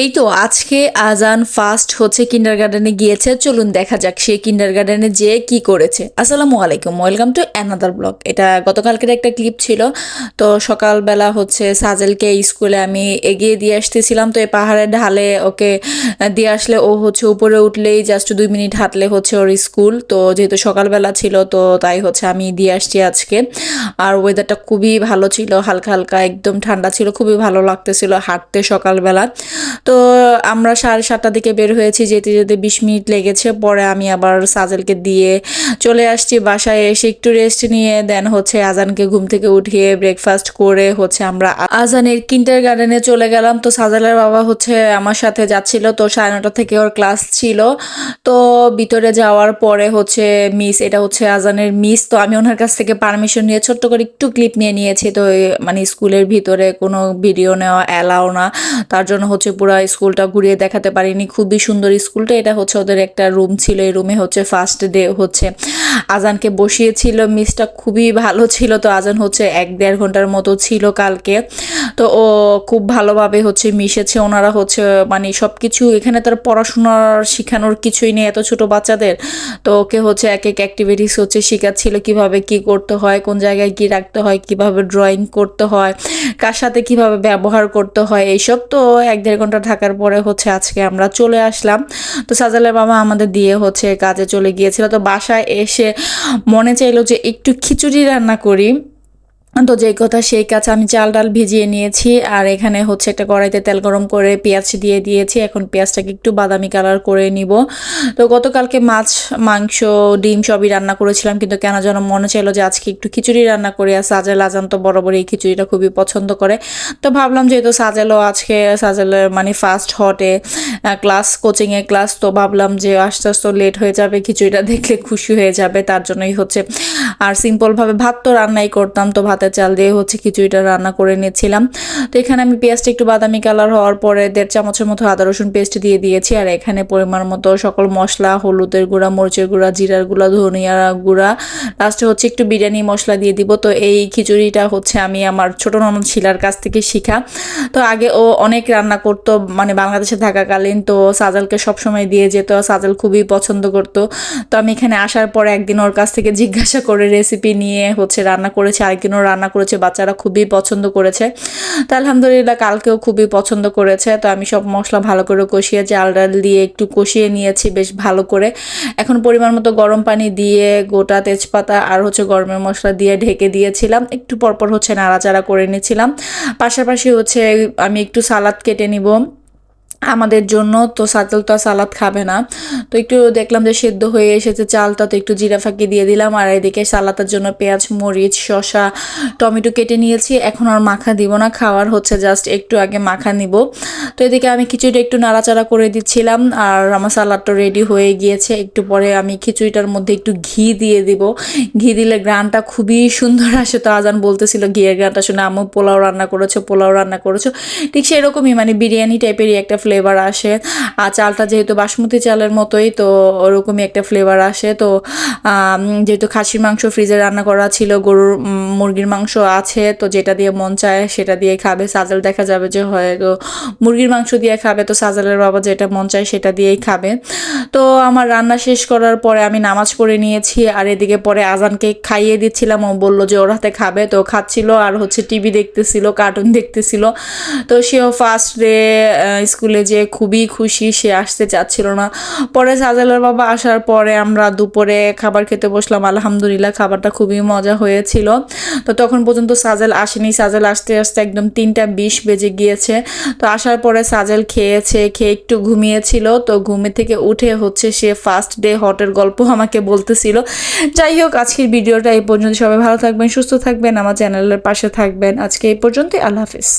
এই তো আজকে আজান ফার্স্ট হচ্ছে কিন্ডার গার্ডেনে গিয়েছে। চলুন দেখা যাক সে কিন্ডার গার্ডেনে যেয়ে কি করেছে। আসসালামু আলাইকুম, ওয়েলকাম টু অ্যানাদার ব্লগ। এটা গতকালকের একটা ক্লিপ ছিল। তো সকালবেলা হচ্ছে সাজেলকে স্কুলে আমি এগিয়ে দিয়ে আসতেছিলাম। তো এই পাহাড়ের ঢালে ওকে দিয়ে আসলে ও হচ্ছে উপরে উঠলেই জাস্ট দুই মিনিট হাঁটলে হচ্ছে ওর স্কুল। তো যেহেতু সকালবেলা ছিল, তো তাই হচ্ছে আমি দিয়ে আসছি আজকে। আর ওয়েদারটা খুবই ভালো ছিল, হালকা হালকা, একদম ঠান্ডা ছিল, খুবই ভালো লাগতেছিল হাঁটতে সকালবেলা। তো আমরা সাড়ে সাতটার দিকে বের হয়েছি, যেতে যেতে বিশ মিনিট লেগেছে। পরে আমি আবার সাজেলকে দিয়ে চলে আসছি বাসায়, এসে একটু রেস্ট নিয়ে দেন হচ্ছে আজানকে ঘুম থেকে উঠিয়ে ব্রেকফাস্ট করে হচ্ছে আমরা আজানের কিন্টার গার্ডেনে চলে গেলাম। তো সাজেলের বাবা হচ্ছে আমার সাথে যাচ্ছিল, তো সাড়ে নটা থেকে ওর ক্লাস ছিল। তো ভিতরে যাওয়ার পরে হচ্ছে মিস এটা হচ্ছে আজানের মিস তো আমি ওনার কাছ থেকে পারমিশন নিয়ে ছোট্ট করে একটু ক্লিপ নিয়ে নিয়েছি। তো মানে স্কুলের ভিতরে কোনো ভিডিও নেওয়া অ্যালাও না। তার জন্য হচ্ছে পুরো স্কুলটা ঘুরিয়ে দেখাতে পারিনি। খুবই সুন্দর স্কুলটা। এটা হচ্ছে ওদের একটা রুম ছিল। এই রুমে হচ্ছে ফার্স্ট ডে হচ্ছে। আজানকে বসিয়েছিল। মিসটা খুবই ভালো ছিল। তো আজান হচ্ছে এক দেড় ঘণ্টার মতো ছিল কালকে। তো ও খুব ভালোভাবে হচ্ছে মিশেছে। ওনারা হচ্ছে মানে সব কিছু এখানে তার পড়াশোনার শেখানোর কিছুই নেই এত ছোট বাচ্চাদের। তো ওকে হচ্ছে এক এক অ্যাক্টিভিটিস হচ্ছে শেখাচ্ছিল কীভাবে কি করতে হয়, কোন জায়গায় কি রাখতে হয়, কীভাবে ড্রয়িং করতে হয়, কার সাথে কীভাবে ব্যবহার করতে হয়, এইসব। তো এক দেড় ঘণ্টা থাকার পরে হচ্ছে আজকে আমরা চলে আসলাম। তো সাজালের বাবা আমাদের দিয়ে হচ্ছে কাজে চলে গিয়েছিল। তো বাসায় এসে মনে চাইলো যে একটু খিচুড়ি রান্না করি। তো যেই কথা, সেই কাজ আমি চাল ডাল ভিজিয়ে নিয়েছি, আর এখানে হচ্ছে একটা কড়াইতে তেল গরম করে পেঁয়াজ দিয়ে দিয়েছি। এখন পেঁয়াজটাকে একটু বাদামি কালার করে নিব। তো গতকালকে মাছ, মাংস, ডিম সবই রান্না করেছিলাম, কিন্তু কেন যেন মনে চাইলো যে আজকে একটু খিচুড়ি রান্না করি, আর সাজেল আজান তো বরাবর এই খিচুড়িটা খুবই পছন্দ করে। তো ভাবলাম যেহেতু সাজেলও আজকে সাজেলের মানে ফার্স্ট হটে ক্লাস, কোচিংয়ে ক্লাস, তো ভাবলাম যে আস্তে আস্তে লেট হয়ে যাবে, খিচুড়িটা দেখলে খুশি হয়ে যাবে, তার জন্যই হচ্ছে আর সিম্পলভাবে ভাত তো রান্নাই করতাম, তো ভাতের চাল দিয়ে হচ্ছে খিচুড়িটা রান্না করে নিয়েছিলাম তো এখানে আমি পেঁয়াজটা একটু বাদামি কালার হওয়ার পরে দেড় চামচের মতো আদা, রসুন পেস্ট দিয়ে দিয়েছি। আর এখানে পরিমাণ মতো সকল মশলা, হলুদের গুঁড়া, মরিচের গুঁড়া, জিরার গুঁড়া ধনিয়া গুঁড়া। লাস্টে হচ্ছে একটু বিরিয়ানি মশলা দিয়ে দিব। তো এই খিচুড়িটা হচ্ছে আমি আমার ছোট ননদ শিলার কাছ থেকে শিখা। তো আগে ও অনেক রান্না করতো মানে বাংলাদেশে থাকাকালীন। তো সাজালকে সবসময় দিয়ে যেত, সাজাল খুবই পছন্দ করতো। তো আমি এখানে আসার পরে একদিন ওর কাছ থেকে জিজ্ঞাসা করে রেসিপি নিয়ে হচ্ছে রান্না করেছে আরেকদিনও রান্না করেছে, বাচ্চারা খুবই পছন্দ করেছে। তো আলহামদুলিল্লাহ কালকেও খুবই পছন্দ করেছে। তো আমি সব মশলা ভালো করে কষিয়ে চাল ডাল দিয়ে একটু কষিয়ে নিয়েছি বেশ ভালো করে। এখন পরিমাণ মতো গরম পানি দিয়ে গোটা তেজপাতা আর হচ্ছে গরমের মশলা দিয়ে ঢেকে দিয়েছিলাম। একটু পরপর হচ্ছে নাড়াচাড়া করে নিয়েছিলাম। পাশাপাশি হচ্ছে আমি একটু সালাদ কেটে নিব। আমাদের জন্য, তো সাতেল তো সালাদ খাবে না। তো একটু দেখলাম যে সেদ্ধ হয়ে এসেছে চালটা, তো একটু জিরা ফাঁকি দিয়ে দিলাম। আর এদিকে সালাতের জন্য পেঁয়াজ, মরিচ, শসা, টমেটো কেটে নিয়েছি। এখন আর মাখা দিব না, খাওয়ার হচ্ছে জাস্ট একটু আগে মাখা নিব। তো এদিকে আমি খিচুড়িটা একটু নাড়াচাড়া করে দিচ্ছিলাম, আর আমার সালাদটা রেডি হয়ে গিয়েছে। একটু পরে আমি খিচুড়িটার মধ্যে একটু ঘি দিয়ে দিব। ঘি দিলে গ্রানটা খুবই সুন্দর আসে, তো আজান বলতেছিল ঘিয়ের গ্রানটা। শুনে আমু পোলাও রান্না করেছ, পোলাও রান্না করেছ। ঠিক সেরকমই মানে বিরিয়ানি টাইপেরই একটা ফ্লেভার আসে। আর চালটা যেহেতু বাসমতি চালের মতোই, তো ওরকমই একটা ফ্লেভার আসে। তো যেহেতু খাসির মাংস ফ্রিজে রান্না করা ছিল, গরুর মুরগির মাংস আছে, তো যেটা দিয়ে মন চায় সেটা দিয়ে খাবে। সাজাল দেখা যাবে যে হয় হয়তো মুরগির মাংস দিয়ে খাবে, তো সাজালের বাবা যেটা মন চায় সেটা দিয়েই খাবে। তো আমার রান্না শেষ করার পরে আমি নামাজ পড়ে নিয়েছি, আর এদিকে পরে আজানকে খাইয়ে দিচ্ছিলাম। ও বলল যে ওর হাতে খাবে, তো খাচ্ছিল, আর হচ্ছে টিভি দেখতেছিল কার্টুন দেখতেছিল। তো সেও ফার্স্ট ডে স্কুলে যে খুবই খুশি, সে আসতে চাচ্ছিল না। পরে সাজেলার বাবা আসার পরে আমরা দুপুরে খাবার খেতে বসলাম। আলহামদুলিল্লাহ, খাবারটা খুবই মজা হয়েছিল। তো তখন পর্যন্ত সাজেল আসেনি। সাজেল আসতে আসতে একদম তিনটা বিশ বেজে গিয়েছে। তো আসার পরে সাজেল খেয়েছে, খেয়ে একটু ঘুমিয়েছিল। তো ঘুমে থেকে উঠে হচ্ছে সে ফার্স্ট ডে হটের গল্প আমাকে বলতেছিল। যাই হোক, আজকের ভিডিওটা এই পর্যন্ত। সবাই ভালো থাকবেন, সুস্থ থাকবেন, আমার চ্যানেলের পাশে থাকবেন। আজকে এই পর্যন্তই, আল্লাহ হাফিজ।